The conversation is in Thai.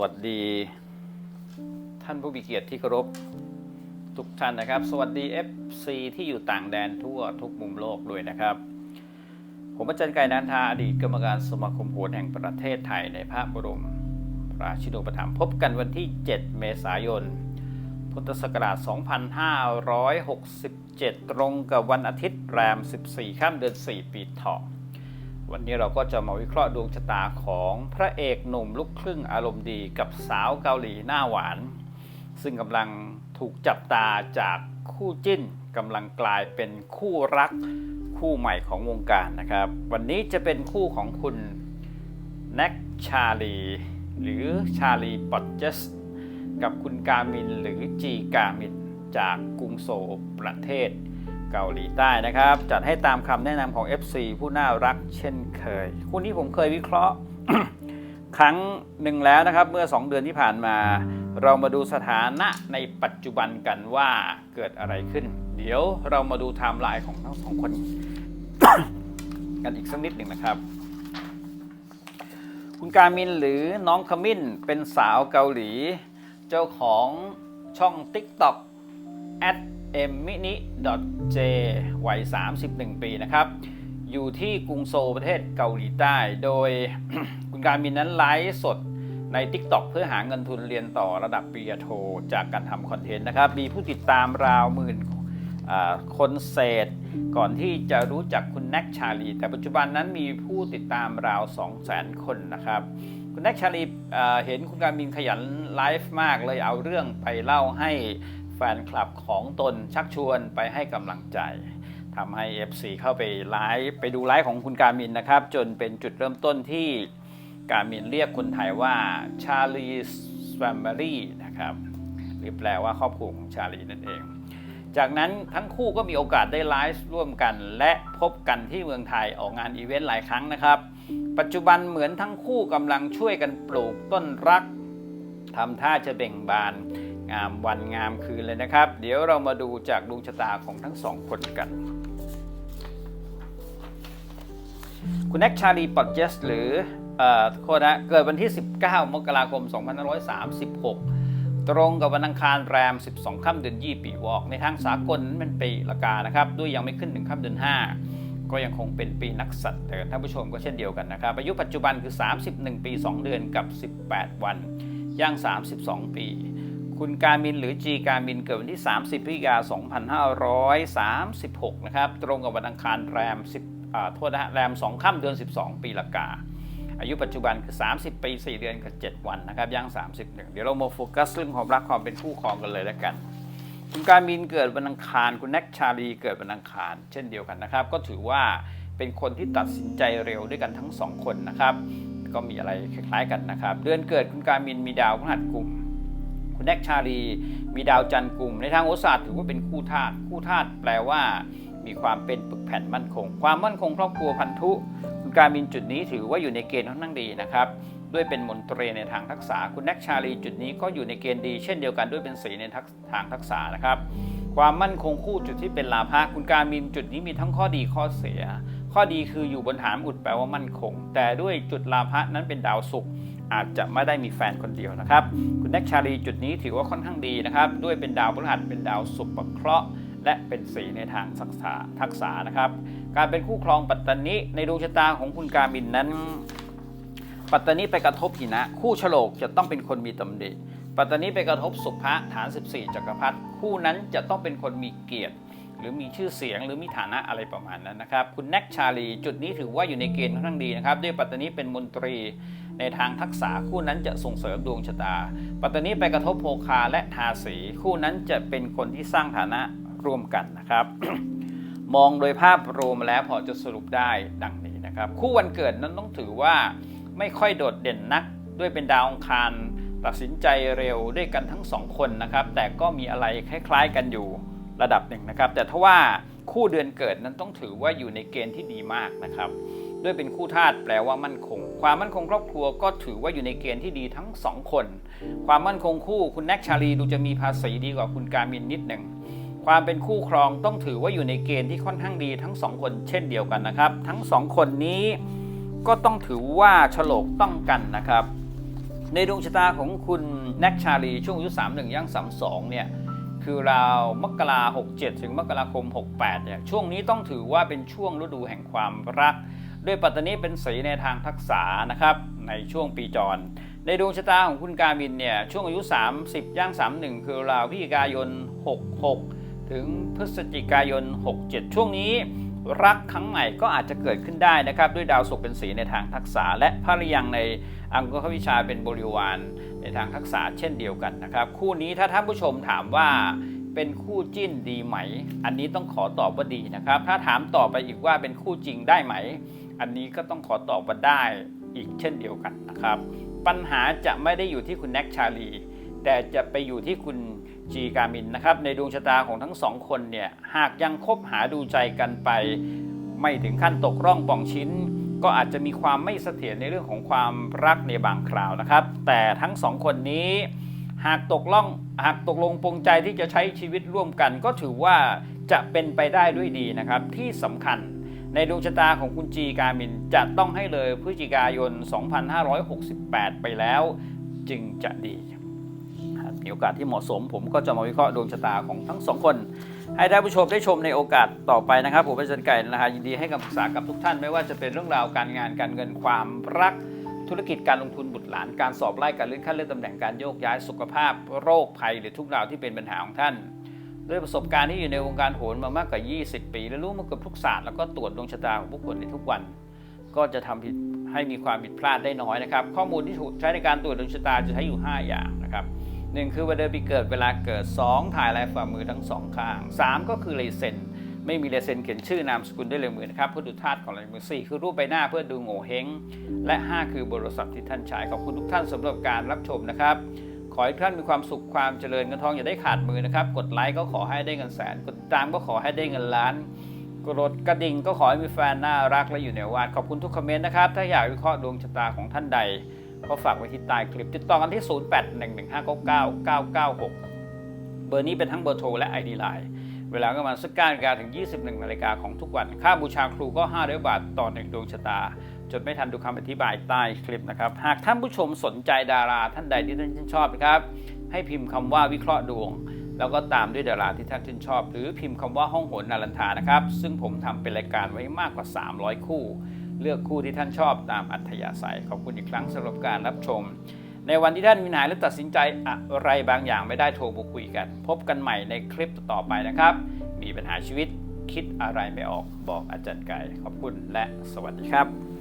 วัสดี ท่านผู้มีเกียรติที่เคารพทุกท่านนะครับ สวัสดี FC ที่อยู่ต่างแดนทั่วทุกมุมโลกด้วยนะครับ ผมอาจารย์ไก่นันทาอดีตกรรมการสมาคมโหรแห่งประเทศไทยในพระบรมราชินูปถัมภ์พบกันวันที่ 7 เมษายน พุทธศักราช 2567 ตรงกับวันอาทิตย์แรม 14 ข้ามเดือน 4 ปีเถาะ วันนี้เราก็จะมาวิเคราะห์ดวงชะตาของพระเอกหนุ่มลูกครึ่งอารมณ์ดีกับสาวเกาหลีหน้าหวาน ซึ่งกำลังถูกจับตาจากคู่จิ้นกำลังกลายเป็นคู่รักคู่ใหม่ของวงการนะครับ วันนี้จะเป็นคู่ของคุณแน็กชาลีหรือชาลีปอตเจสกับคุณกามินหรือจีกามินจากกรุงโซลประเทศ เกาหลีใต้นะครับ จัดให้ตามคำแนะนำของ FC ผู้น่ารักเช่นเคย คู่นี้ผมเคยวิเคราะห์ครั้งหนึ่งแล้วนะครับ เมื่อ 2 เดือนที่ผ่านมา เรามาดูสถานะในปัจจุบันกันว่าเกิดอะไรขึ้น เดี๋ยวเรามาดูไทม์ไลน์ของทั้งสองคน กันอีกสักนิดหนึ่งนะครับคุณการมินหรือน้องขมิ้นเป็นสาวเกาหลี เจ้าของช่อง TikTok at m m i n i j วัย 31 ปีนะครับ อยู่ที่กรุงโซลประเทศเกาหลีใต้ โดยคุณการมินนั้นไลฟ์สดใน TikTok เพื่อหาเงินทุนเรียนต่อระดับปริญญาโทจากการทำคอนเทนต์นะครับ มีผู้ติดตามราวหมื่นคนเศษ ก่อนที่จะรู้จักคุณแน็กชาลี แต่ปัจจุบันนั้นมีผู้ติดตามราว 2 0 0 0 0 0 คนนะครับ คุณแน็กชาลีเอ่อเห็นคุณการมินขยันไลฟ์มากเลยเอาเรื่องไปเล่าให้ แฟนคลับของตนชักชวนไปให้กำลังใจทำให้ FC เข้าไปไลฟ์ไปดูไลฟ์ของคุณการมินนะครับ จนเป็นจุดเริ่มต้นที่การมินเรียกคนไทยว่าชาลีสแฟมิลี่นะครับหรือแปลว่าครอบครัวของชาลีนั่นเอง จากนั้นทั้งคู่ก็มีโอกาสได้ไลฟ์ร่วมกัน และพบกันที่เมืองไทยออกงานอีเวนต์หลายครั้งนะครับ ปัจจุบันเหมือนทั้งคู่กำลังช่วยกันปลูกต้นรักทำท่าจะเบ่งบาน งามวันงามคืนเลยนะครับ เดี๋ยวเรามาดูจากดวงชะตาของทั้งสองคนกัน คุณแน็กชาลีปอตเจสหรือโทษนะเกิดวันที่ 19 มกราคม 2536 ตรงกับวันอังคารแรม 12 ค่ำเดือนยี่ปีวอก ในทางสากลนั้นเป็นปีละกานะครับ ด้วยยังไม่ขึ้นถึงค่ำเดือน 5 ก็ยังคงเป็นปีนักสัตว์แต่ท่านผู้ชมก็เช่นเดียวกันนะครับ อายุปัจจุบันคือ 31 ปี 2 เดือนกับ 18 วันย่าง 32 ปี คุณการมินหรือจีการมินเกิดวันที่ 30พฤศจิกา2536 นะครับ ตรงกับวันอังคารแรม 10โทษนะฮะแรม 2 ค่ำเดือน 12 ปีละกา อายุปัจจุบันคือ 30 ปี 4 เดือนกับ 7 วันนะครับย่าง 31 เดี๋ยวเรามาโฟกัสเรื่องความรักความเป็นคู่ครองกันเลยแล้วกัน คุณการมินเกิดวันอังคาร คุณแน็กชาลีเกิดวันอังคาร เช่นเดียวกันนะครับ ก็ถือว่าเป็นคนที่ตัดสินใจเร็วด้วยกันทั้งสองคนนะครับ ก็มีอะไรคล้ายๆกันนะครับ เดือนเกิดคุณการมินมีดาวพฤหัสกลุ่ม คุณแนกชาลี มีดาวจันทร์กลุ่ม ในทางโหราศาสตร์ถือว่าเป็นคู่ธาตุคู่ธาตุแปลว่า มีความเป็นปึกแผ่นมั่นคง ความมั่นคงครอบครัวพันธุคุณการมินจุดนี้ถือว่าอยู่ในเกณฑ์ค่อนข้างดีนะครับด้วยเป็นมนตรีในทางทักษะคุณแนกชาลีจุดนี้ก็อยู่ในเกณฑ์ดีเช่นเดียวกันด้วยเป็นสีในทางทักษะนะครับ ความมั่นคงคู่จุดที่เป็นลาภะคุณการมินจุดนี้มีทั้งข้อดีข้อเสีย ข้อดีคืออยู่บนฐานอุดแปลว่ามั่นคง แต่ด้วยจุดลาภะนั้นเป็นดาวศุกร์ อาจจะไม่ได้มีแฟนคนเดียวนะครับ คุณแน็กชาลีจุดนี้ถือว่าค่อนข้างดีนะครับ ด้วยเป็นดาวพฤหัสเป็นดาวศุปเคราะห์และเป็นสีในทางศักษาทักษะนะครับ การเป็นคู่ครองปัตตานิในดวงชะตาของคุณกามินนั้น ปัตตานีไปกระทบหินะ คู่ฉลกจะต้องเป็นคนมีตำหนิปัตตานีไปกระทบสุภะฐาน 14จักรพรรดิคู่นั้นจะต้องเป็นคนมีเกียรติ หรือมีชื่อเสียงหรือมีฐานะอะไรประมาณนั้นนะครับ คุณแน็กชาลีจุดนี้ถือว่าอยู่ในเกณฑ์ค่อนข้างดีนะครับ ด้วยปัตตานีเป็นมนตรี ในทางทักษะคู่นั้นจะส่งเสริมดวงชะตา ปัตตานีไปกระทบโภคาและทาสีคู่นั้นจะเป็นคนที่สร้างฐานะร่วมกันนะครับ มองโดยภาพรวมแล้วพอจะสรุปได้ดังนี้นะครับ คู่วันเกิดนั้นต้องถือว่าไม่ค่อยโดดเด่นนักด้วยเป็นดาวองคารตัดสินใจเร็วด้วยกันทั้งสองคนนะครับ แต่ก็มีอะไรคล้ายๆกันอยู่ระดับหนึ่งนะครับ แต่ถ้าว่าคู่เดือนเกิดนั้นต้องถือว่าอยู่ในเกณฑ์ที่ดีมากนะครับ ด้วยเป็นคู่ธาตุแปลว่ามั่นคง ความมั่นคงครอบครัวก็ถือว่าอยู่ในเกณฑ์ที่ดีทั้งสองคน ความมั่นคงคู่คุณแนกชาลีดูจะมีภาษีดีกว่าคุณการมินนิดหนึ่งความเป็นคู่ครองต้องถือว่าอยู่ในเกณฑ์ที่ค่อนข้างดีทั้งสองคน เช่นเดียวกันนะครับ ทั้งสองคนนี้ก็ต้องถือว่าฉลกต้องกันนะครับ ในดวงชะตาของคุณแนกชาลีช่วงอายุ31ย่าง32เนี่ยคือราวมกราหกเจ็ดถึงมกราคม 68เนี่ยช่วงนี้ต้องถือว่าเป็นช่วงฤดูแห่งความรัก ด้วยปัตตานีเป็นสีในทางทักษะนะครับในช่วงปีจร ในดวงชะตาของคุณการมินเนี่ยช่วงอายุ 30 ย่าง 31 คือราวพิกายน 66 ถึงพฤศจิกายน 67 ช่วงนี้รักครั้งใหม่ก็อาจจะเกิดขึ้นได้นะครับ ด้วยดาวศุกร์เป็นสีในทางทักษะและภริยังในอังควิชาเป็นบริวารในทางทักษะเช่นเดียวกันนะครับ คู่นี้ถ้าท่านผู้ชมถามว่าเป็นคู่จิ้นดีไหม อันนี้ต้องขอตอบว่าดีนะครับ ถ้าถามต่อไปอีกว่าเป็นคู่จริงได้ไหม อันนี้ก็ต้องขอตอบว่าได้อีกเช่นเดียวกันนะครับ ปัญหาจะไม่ได้อยู่ที่คุณแน็กชาลี แต่จะไปอยู่ที่คุณจีกามินนะครับ ในดวงชะตาของทั้งสองคนเนี่ย หากยังคบหาดูใจกันไป ไม่ถึงขั้นตกร่องป่องชิ้น ก็อาจจะมีความไม่เสถียรในเรื่องของความรักในบางคราวนะครับ แต่ทั้งสองคนนี้หากตกล่องหากตกลงปรงใจที่จะใช้ชีวิตร่วมกัน ก็ถือว่าจะเป็นไปได้ด้วยดีนะครับ ที่สำคัญ ในดวงชะตาของคุณจีการมินจะต้องให้เลยพฤศจิกายน 2568 ไปแล้ว จึงจะดีมีโอกาสที่เหมาะสม ผมก็จะมาวิเคราะห์ดวงชะตาของทั้งสองคน ให้ท่านผู้ชมได้ชมในโอกาสต่อไปนะครับ ผมเป็นจันไก่นะฮะยินดีให้คำปรึกษากับทุกท่านไม่ว่าจะเป็นเรื่องราวการงานการเงินความรักธุรกิจการลงทุนบุตรหลานการสอบไล่การเลื่อนขั้นเลื่อนตำแหน่งการโยกย้ายสุขภาพ โรคภัยหรือทุกราวที่เป็นปัญหาของท่าน ด้วยประสบการณ์ที่อยู่ในวงการโหนมามากกว่า 20 ปี และรู้มาเกือบทุกศาสตร์แล้วก็ตรวจดวงชะตาของผู้คนในทุกวัน ก็จะทำผิดให้มีความผิดพลาดได้น้อยนะครับ ข้อมูลที่ถูกใช้ในการตรวจดวงชะตาจะใช้อยู่ 5 อย่างนะครับหนึ่งคือวันเดือนปีเกิดเวลาเกิด 2 ถ่ายลายฝ่ามือทั้งสองข้าง 3 ก็คือลายเซ็นไม่มีลายเซ็นเขียนชื่อนามสกุลด้วยลายมือนะครับเพื่อดูธาตุของลายมือ4คือรูปใบหน้าเพื่อดูโง่เฮงและ 5 คือบร์โทรศัทที่ท่านใช้ขอบคุณทุกท่านสำหรับการรับชมนะครับ ขอให้ท่านมีความสุขความเจริญเงินทองอย่าได้ขาดมือนะครับ กดไลค์ก็ขอให้ได้เงินแสน กดตามก็ขอให้ได้เงินล้าน กดกระดิ่งก็ขอให้มีแฟนน่ารักและอยู่ในวาดขอบคุณทุกคอมเมนต์นะครับ ถ้าอยากวิเคราะห์ดวงชะตาของท่านใด ก็ฝากไว้ที่ใต้คลิปติดต่อกันที่ 0811599996 เบอร์นี้เป็นทั้งเบอร์โทรและ ID Line เวลาก็ประมาณสัก9นาฬิกาถึง 21นาฬิกาของทุกวัน ค่าบูชาครูก็ 500 บาทต่อหนึ่งดวงชะตา จดไม่ทันดูคำอธิบายใต้คลิปนะครับ หากท่านผู้ชมสนใจดาราท่านใดที่ท่านชื่นชอบนะครับ ให้พิมพ์คำว่าวิเคราะห์ดวง แล้วก็ตามด้วยดาราที่ท่านชื่นชอบ หรือพิมพ์คำว่าห้องโหนนารันทานะครับ ซึ่งผมทำเป็นรายการไว้มากกว่า 300 คู่ เลือกคู่ที่ท่านชอบตามอัธยาศัยขอบคุณอีกครั้งสำหรับการรับชม ในวันที่ท่านมีปัญหาหรือตัดสินใจอะไรบางอย่างไม่ได้โทรมาคุยกัน พบกันใหม่ในคลิปต่อไปนะครับ มีปัญหาชีวิตคิดอะไรไม่ออกบอกอาจารย์ไก่ขอบคุณและสวัสดีครับ